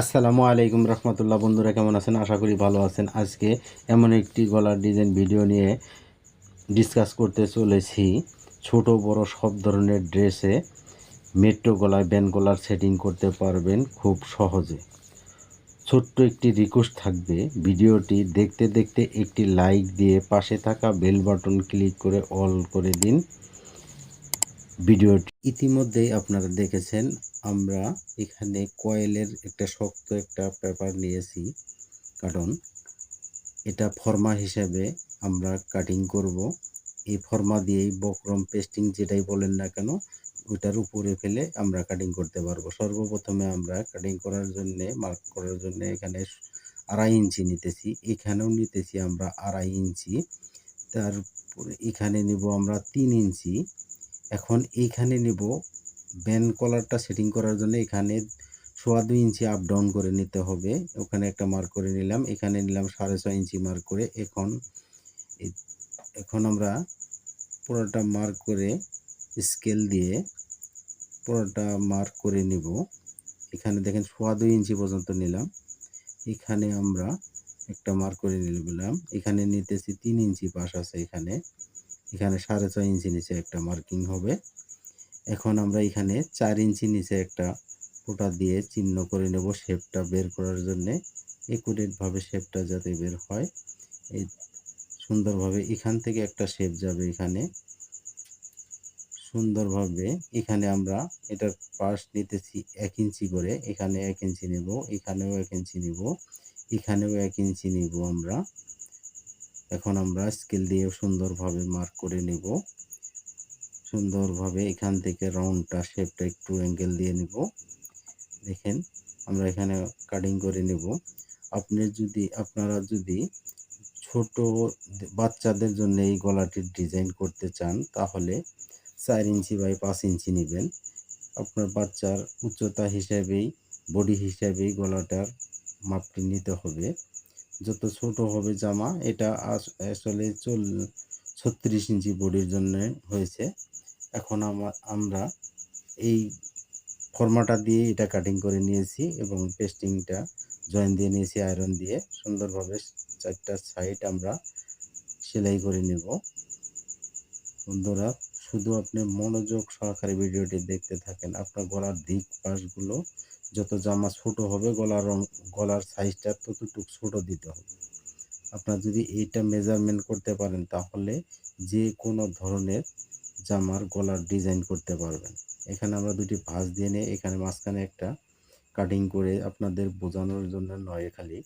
আসসালামু আলাইকুম রহমতুল্লাহ। বন্ধুরা কেমন আছেন? আশা করি ভালো আছেন। আজকে এমন একটি গলার ডিজাইন ভিডিও নিয়ে ডিসকাস করতে চলেছি। ছোট, বড় সব ধরনের ড্রেসে মেট্রো গলায় ব্যান্ড গলার সেটিং করতে পারবেন খুব সহজে। ছোট্ট একটি রিকোয়েস্ট থাকবে। ভিডিওটি দেখতে দেখতে একটি লাইক দিয়ে পাশে থাকা বেল বাটন ক্লিক করে অল করে দিন। ভিডিওটি ইতিমধ্যেই আপনারা দেখেছেন, আমরা এখানে কয়েলের একটা শক্ত একটা পেপার নিয়েছি কারণ এটা ফর্মা হিসাবে আমরা কাটিং করব। এই ফর্মা দিয়েই বক্রম পেস্টিং যেটাই বলেন না কেন, ওইটার উপরে ফেলে আমরা কাটিং করতে পারব। সর্বপ্রথমে আমরা কাটিং করার জন্য, মার্ক করার জন্য এখানে আড়াই ইঞ্চি নিতেছি। এখানেও নিতেছি আমরা আড়াই ইঞ্চি। তারপরে এখানে নিব আমরা তিন ইঞ্চি। এখন এইখানে নেব। ব্যান্ড কলারটা সেটিং করার জন্য এখানে সোয়া দুই ইঞ্চি আপ ডাউন করে নিতে হবে। ওখানে একটা মার্ক করে নিলাম। এখানে নিলাম সাড়ে ছয় ইঞ্চি মার্ক করে। এখন এখন আমরা পুরোটা মার্ক করে স্কেল দিয়ে পুরোটা মার্ক করে নিব। এখানে দেখেন সোয়া দুই ইঞ্চি পর্যন্ত নিলাম। এখানে আমরা একটা মার্ক করে নিলাম। এখানে নিতেছি তিন ইঞ্চি পাশ আছে এখানে। এখানে সাড়ে ছয় ইঞ্চি নিচে একটা মার্কিং হবে। এখন আমরা এখানে চার ইঞ্চি নিচে একটা ফোঁটা দিয়ে চিহ্ন করে নেব শেপটা বের করার জন্যে। একুরেটভাবে শেপটা যাতে বের হয়, এই সুন্দরভাবে এখান থেকে একটা শেপ যাবে এখানে। সুন্দরভাবে এখানে আমরা এটার পাশ নিতেছি এক ইঞ্চি করে, এখানে এক ইঞ্চি নেব, এখানেও এক ইঞ্চি নিব, এখানেও এক ইঞ্চি নিব আমরা। এখন আমরা স্কেল দিয়ে সুন্দরভাবে মার্ক করে নেব। সুন্দরভাবে এখান থেকে রাউন্ডটা শেপটা একটু অ্যাঙ্গেল দিয়ে নিব। দেখেন, আমরা এখানে কাটিং করে নেব। আপনি যদি, আপনারা যদি ছোট বাচ্চাদের জন্য এই গলাটির ডিজাইন করতে চান, তাহলে চার ইঞ্চি বাই পাঁচ ইঞ্চি নেবেন। আপনার বাচ্চার উচ্চতা হিসাবেই বডি হিসাবেই গলাটার মাপটি নিতে হবে। যত ছোট হবে জামা, এটা আস- আসলে চল, ছত্রিশ ইঞ্চি বডির জন্য হয়েছে। এখন আমার আমরা এই ফর্মাটা দিয়ে এটা কাটিং করে নিয়েছি এবং পেস্টিংটা জয়েন দিয়ে নিয়েছি আয়রন দিয়ে। সুন্দরভাবে চারটা সাইড আমরা সেলাই করে নেব। বন্ধুরা শুধু আপনি মনোযোগ সহকারে ভিডিওটি দেখতে থাকেন। আপনার গলার দিক পাশগুলো যত জামা ছোট হবে, গলার রং, গলার সাইজটা ততটুকু ছোট দিতে হবে। আপনার যদি এইটা মেজারমেন্ট করতে পারেন, তাহলে যে কোনো ধরনের জামার গলার ডিজাইন করতে পারবেন। এখানে আমরা দুটি ভাঁজ দিয়ে নিয়ে, এখানে মাঝখানে একটা কাটিং করে আপনাদের বোঝানোর জন্য নয় খালি।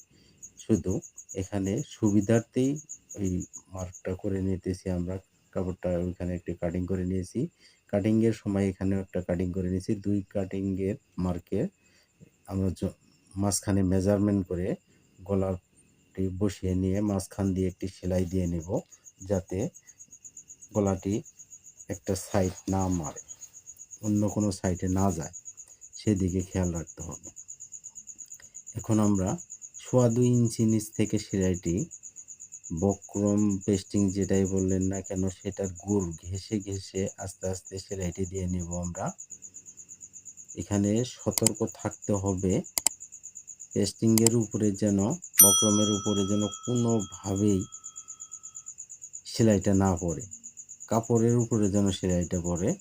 শুধু এখানে সুবিধার্থেই ওই মার্কটা করে নিতেছি আমরা। কাপড়টা ওইখানে একটি কাটিং করে নিয়েছি। কাটিংয়ের সময় এখানেও একটা কাটিং করে নিয়েছি। দুই কাটিংয়ের মার্কে আমরা মাঝখানে মেজারমেন্ট করে গলাটি বসিয়ে নিয়ে মাঝখান দিয়ে একটি সেলাই দিয়ে নেব যাতে গলাটি একটা সাইড না মারে, অন্য কোনো সাইডে না যায়। সেদিকে খেয়াল রাখতে হবে। এখন আমরা সোয়া দুই ইঞ্চি নিচ থেকে সেলাইটি বক্রম পেস্টিং যেটাই বললেন না কেন, সেটার গুড় ঘেসে ঘেসে আস্তে আস্তে সেলাইটি দিয়ে নেব আমরা। এখানে সতর্ক থাকতে হবে। পেস্টিংয়ের উপরে যেন, বক্রমের উপরে যেন কোনোভাবেই সেলাইটা না পড়ে। কাপড়ের উপরে যেন সেলাইটা পড়ে,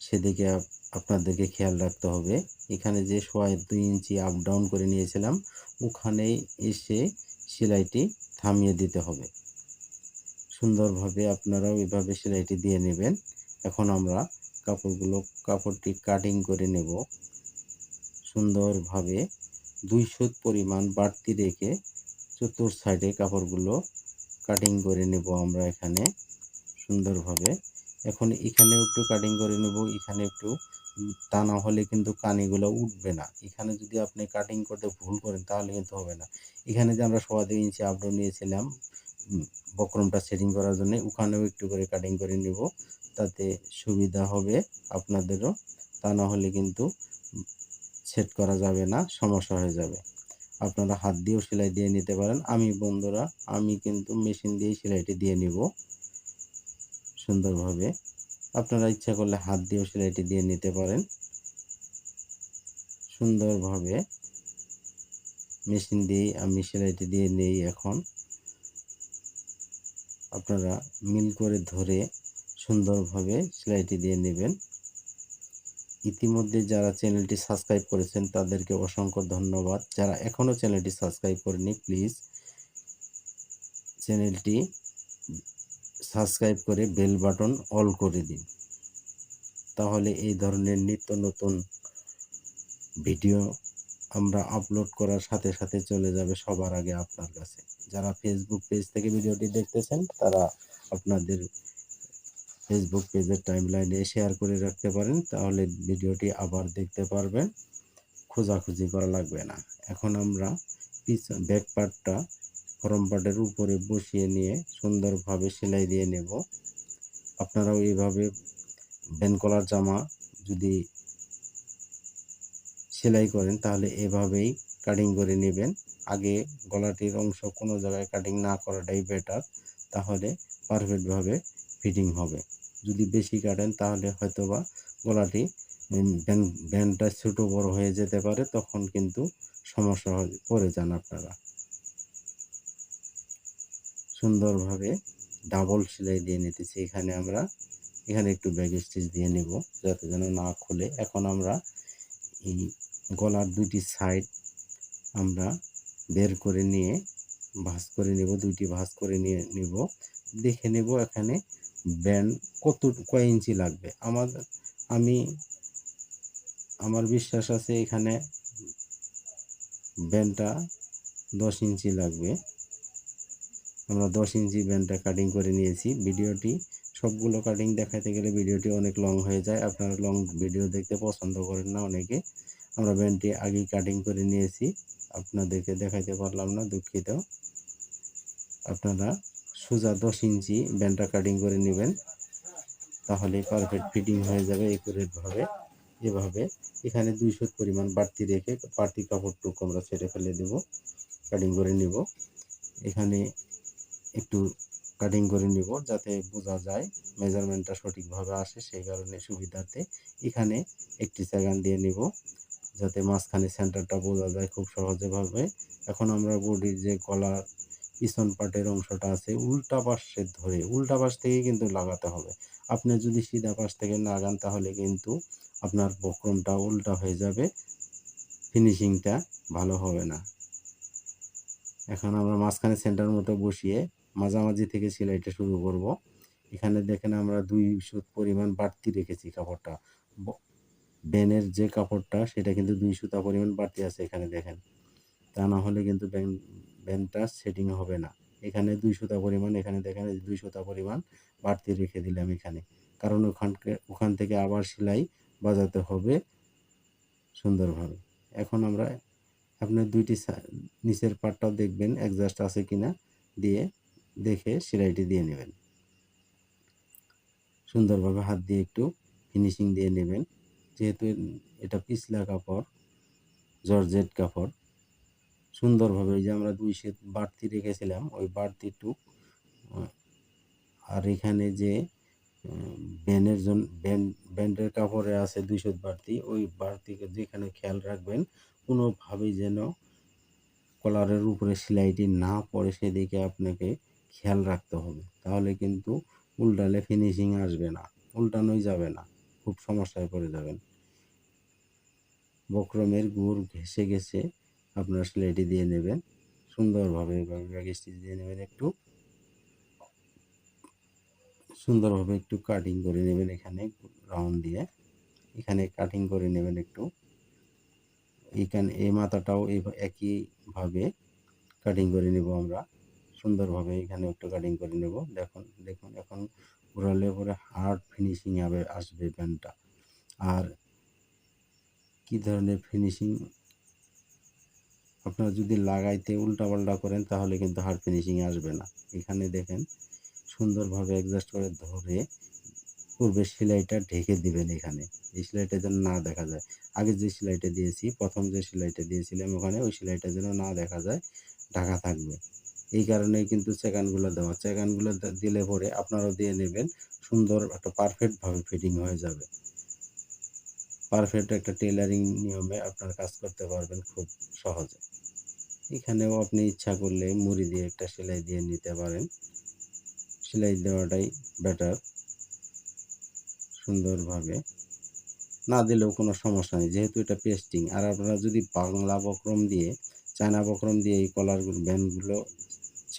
সেদিকে আপ- আপনাদেরকে খেয়াল রাখতে হবে। এখানে যে সোয়া দুই ইঞ্চি আপ ডাউন করে নিয়েছিলাম, ওখানেই এসে সেলাইটি থামিয়ে দিতে হবে। সুন্দরভাবে আপনারাও এভাবে সেলাইটি দিয়ে নেবেন। এখন আমরা কাপড়গুলো, কাপড়টি কাটিং করে নেব। সুন্দরভাবে দুই সুত পরিমাণ বাড়তি রেখে চতুর সাইডে কাপড়গুলো কাটিং করে নেব আমরা এখানে। সুন্দরভাবে এখন এখানেও একটু কাটিং করে নেব, এখানে একটু তা না হলে কিন্তু কানিগুলো উঠবে না। এখানে যদি আপনি কাটিং করতে ভুল করেন তাহলে কিন্তু হবে না। এখানে যে আমরা সোয়া দুই ইঞ্চি আপডাউন নিয়েছিলাম বক্রমটা সেটিং করার জন্য, ওখানেও একটু করে কাটিং করে নেব, তাতে সুবিধা হবে আপনাদেরও। তা না হলে কিন্তু সেট করা যাবে না, সমস্যা হয়ে যাবে। আপনারা হাত দিয়েও সেলাই দিয়ে নিতে পারেন। আমি বন্ধুরা, আমি কিন্তু মেশিন দিয়েই সেলাইটি দিয়ে নিব। সুন্দরভাবে আপনারা ইচ্ছা করলে হাত দিয়েও সেলাইটি দিয়ে নিতে পারেন। সুন্দরভাবে মেশিন দিয়ে আমি সেলাইটি দিয়ে নেই এখন। আপনারা মিল করে ধরে সুন্দরভাবে সেলাইটি দিয়ে নেবেন। ইতিমধ্যে যারা চ্যানেলটি সাবস্ক্রাইব করেছেন তাদেরকে অসংখ্য ধন্যবাদ। যারা এখনও চ্যানেলটি সাবস্ক্রাইব করেনি প্লিজ চ্যানেলটি সাবস্ক্রাইব করে বেল বাটন অল করে দিন। তাহলে এই ধরনের নিত্য নতুন ভিডিও আমরা আপলোড করার সাথে সাথে চলে যাবে সবার আগে আপনার কাছে। যারা ফেসবুক পেজ থেকে ভিডিওটি দেখতেছেন, তারা আপনাদের ফেসবুক পেজের টাইম লাইনে শেয়ার করে রাখতে পারেন, তাহলে ভিডিওটি আবার দেখতে পারবেন। খোঁজাখুঁজি করা লাগবে না। এখন আমরা পিছন ব্যাক পার্টটা ফরম পার্টের উপরে বসিয়ে নিয়ে সুন্দরভাবে সেলাই দিয়ে নেব। আপনারাও এইভাবে কলার জামা যদি সেলাই করেন, তাহলে এভাবেই কাটিং করে নেবেন। আগে গলাটির অংশ কোনো জায়গায় কাটিং না করাটাই বেটার তাহলে পারফেক্টভাবে ফিটিং হবে। যদি বেশি কাটেন, তাহলে হয়তোবা গলাটি ব্যান্ডটা ছোটো বড় হয়ে যেতে পারে, তখন কিন্তু সমস্যা পড়ে যান আপনারা। সুন্দরভাবে ডাবল সেলাই দিয়ে নিতেছি। এখানে আমরা, এখানে একটু ব্যাগ স্টিচ দিয়ে নেব, যাতে যেন না খুলে। এখন আমরা এই গলার দুইটি সাইড আমরা বের করে নিয়ে, ভাঁজ করে নেব, দুইটি ভাঁজ করে নিয়ে নিব। দেখে নেব এখানে ব্যান্ড কত, কয় ইঞ্চি লাগবে। আমার, আমি, আমার বিশ্বাস আছে এখানে ব্যান্ডটা দশ ইঞ্চি লাগবে। আমরা দশ ইঞ্চি ব্যান্ডটা কাটিং করে নিয়েছি। ভিডিওটি, সবগুলো কাটিং দেখাতে গেলে ভিডিওটি অনেক লং হয়ে যায়। আপনারা লং ভিডিও দেখতে পছন্দ করেন না অনেকে। আমরা ব্যান্ডটি আগেই কাটিং করে নিয়েছি। আপনাদেরকে দেখাইতে পারলাম না, দুঃখিত। আপনারা সোজা দশ ইঞ্চি ব্যান্ডটা কাটিং করে নেবেন। তাহলে পারফেক্ট ফিটিং হয়ে যাবে একুরেটভাবে এভাবে এখানে দুইশো পরিমাণ বাড়তি রেখে বাড়তি কাপড়টুকু আমরা ছেড়ে ফেলে দেব। কাটিং করে নেব। এখানে একটু কাটিং করে নিব যাতে বোঝা যায় মেজারমেন্টটা সঠিকভাবে আসে, সেই কারণে সুবিধার্থে এখানে একটি সেকেন্ড দিয়ে নিব যাতে মাঝখানে সেন্টারটা বোঝা যায় খুব সহজেভাবে। এখন আমরা বডির যে গলার পিছন পাটের অংশটা আছে, উল্টা পাশে ধরে, উল্টা পাশ থেকে কিন্তু লাগাতে হবে। আপনি যদি সিধা পাশ থেকে লাগান তাহলে কিন্তু আপনার বক্রমটা উল্টা হয়ে যাবে ফিনিশিংটা ভালো হবে না। এখন আমরা মাঝখানে সেন্টার মতো বসিয়ে মাঝামাঝি থেকে সেলাইটা শুরু করব। এখানে দেখেন আমরা দুই সুত পরিমাণ বাড়তি রেখেছি কাপড়টা। ব্যানের যে কাপড়টা, সেটা কিন্তু দুই সুতা পরিমাণ বাড়তি আছে এখানে দেখেন। তা না হলে কিন্তু ব্যান ব্যানটা সেটিং হবে না। এখানে দুই সুতা পরিমাণ, এখানে দেখেন দুই সুতা পরিমাণ বাড়তি রেখে দিলাম এখানে। কারণ ওখানকে, ওখান থেকে আবার সেলাই বাজাতে হবে সুন্দরভাবে। এখন আমরা আপনার দুইটি নিচের পাটটাও দেখবেন অ্যাডজাস্ট আছে কিনা দিয়ে দেখে সেলাইটি দিয়ে নেবেন। সুন্দরভাবে হাত দিয়ে একটু ফিনিশিং দিয়ে নেবেন। যেহেতু এটা পিছলা কাপড়, জর্জেট কাপড়, সুন্দরভাবে যে আমরা দুই সেট বাড়তি রেখেছিলাম, ওই বাড়তিটুক আর এখানে যে, ব্যানের জন্য ব্যান্ড ব্যান্ডের কাপড়ে আছে দুইশো বাড়তি, ওই বাড়তিকে যেখানে খেয়াল রাখবেন, কোনোভাবেই যেন কলারের উপরে সেলাইটি না পড়ে সেদিকে আপনাকে খেয়াল রাখতে হবে। তাহলে কিন্তু উল্টালে ফিনিশিং আসবে না, উল্টানোই যাবে না, খুব সমস্যায় পড়ে যাবেন। বক্রমের গুড় ঘেসে ঘেসে আপনার সেলাইটি দিয়ে নেবেন। সুন্দরভাবে স্টিচ দিয়ে নেবেন একটু। সুন্দরভাবে একটু কাটিং করে নেবেন এখানে রাউন্ড দিয়ে। এখানে কাটিং করে নেবেন একটু। এখানে, এই মাথাটাও একইভাবে কাটিং করে নেব আমরা। সুন্দরভাবে এখানে একটু কাটিং করে নেব। দেখুন দেখুন, এখন ঘোরালে পরে হার্ড ফিনিশিং হবে আসবে প্যান্টটা আর কি ধরনের ফিনিশিং আপনারা যদি লাগাইতে উল্টাপাল্টা করেন, তাহলে কিন্তু হার্ড ফিনিশিং আসবে না। এখানে দেখেন, সুন্দরভাবে অ্যাডজাস্ট করে ধরে পূর্বে সেলাইটা ঢেকে দিবেন এখানে। এই সেলাইটা যেন না দেখা যায়। আগে যে সেলাইটা দিয়েছি, প্রথম যে সেলাইটা দিয়েছিলাম ওখানে, ওই সেলাইটা যেন না দেখা যায়, ঢাকা থাকবে। এই কারণেই কিন্তু চেকানগুলো দেওয়া। চেকানগুলো দিলে পরে আপনারাও দিয়ে নেবেন। সুন্দর একটা পারফেক্টভাবে ফিটিং হয়ে যাবে। পারফেক্ট একটা টেলারিং নিয়মে আপনার কাজ করতে পারবেন খুব সহজে। এখানেও আপনি ইচ্ছা করলে মুড়ি দিয়ে একটা সেলাই দিয়ে নিতে পারেন। সেলাই দেওয়াটাই বেটার সুন্দরভাবে। না দিলেও কোনো সমস্যা নেই, যেহেতু এটা পেস্টিং আর আপনারা যদি বাংলা বক্রম দিয়ে, চায়না বক্রম দিয়ে এই কলার ব্যান্ডগুলো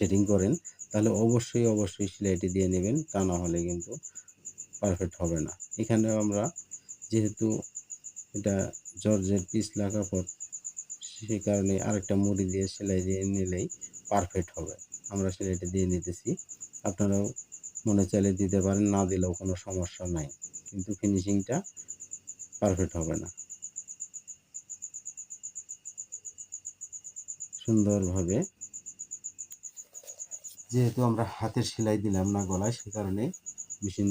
সেটিং করেন, তাহলে অবশ্যই অবশ্যই সেলাইটি দিয়ে নেবেন, তা না হলে কিন্তু পারফেক্ট হবে না। এখানেও আমরা যেহেতু এটা জর্জের পিছলা কাপড় সেই কারণে আরেকটা মুড়ি দিয়ে সেলাই দিয়ে নিলেই পারফেক্ট হবে। আমরা সেলাইটা দিয়ে নিতেছি। আপনারাও মনে চাইলে দিতে পারেন, না দিলেও কোনো সমস্যা নাই। কিন্তু ফিনিশিংটা পারফেক্ট হবে না। সুন্দরভাবে যেহেতু আমরা হাতের সেলাই দিলাম না গলায় সে কারণে মেশিন